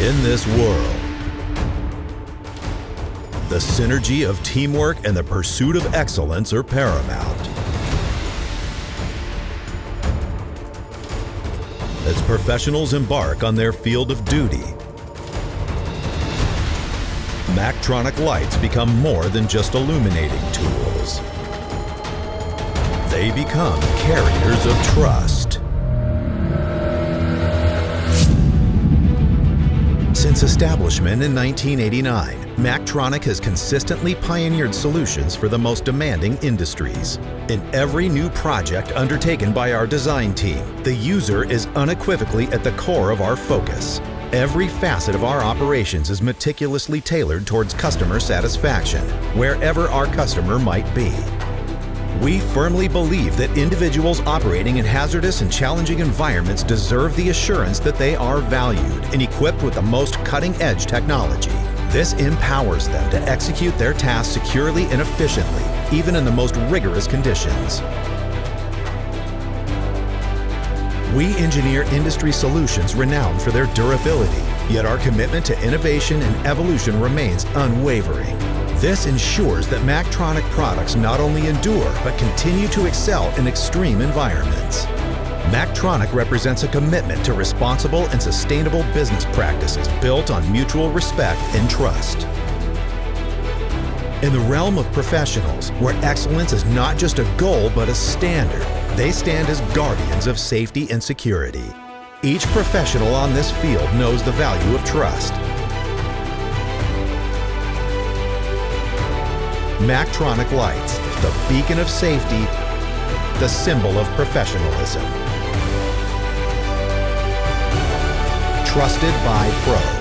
In this world, the synergy of teamwork and the pursuit of excellence are paramount. As professionals embark on their field of duty, Mactronic lights become more than just illuminating tools. They become carriers of trust. Since establishment in 1989, Mactronic has consistently pioneered solutions for the most demanding industries. In every new project undertaken by our design team, the user is unequivocally at the core of our focus. Every facet of our operations is meticulously tailored towards customer satisfaction, wherever our customer might be. We firmly believe that individuals operating in hazardous and challenging environments deserve the assurance that they are valued and equipped with the most cutting edge technology. This empowers them to execute their tasks securely and efficiently, even in the most rigorous conditions. We engineer industry solutions renowned for their durability, yet our commitment to innovation and evolution remains unwavering. This ensures that Mactronic products not only endure, but continue to excel in extreme environments. Mactronic represents a commitment to responsible and sustainable business practices built on mutual respect and trust. In the realm of professionals, where excellence is not just a goal but a standard, they stand as guardians of safety and security. Each professional on this field knows the value of trust. Mactronic Lights, the beacon of safety, the symbol of professionalism. Trusted by pros.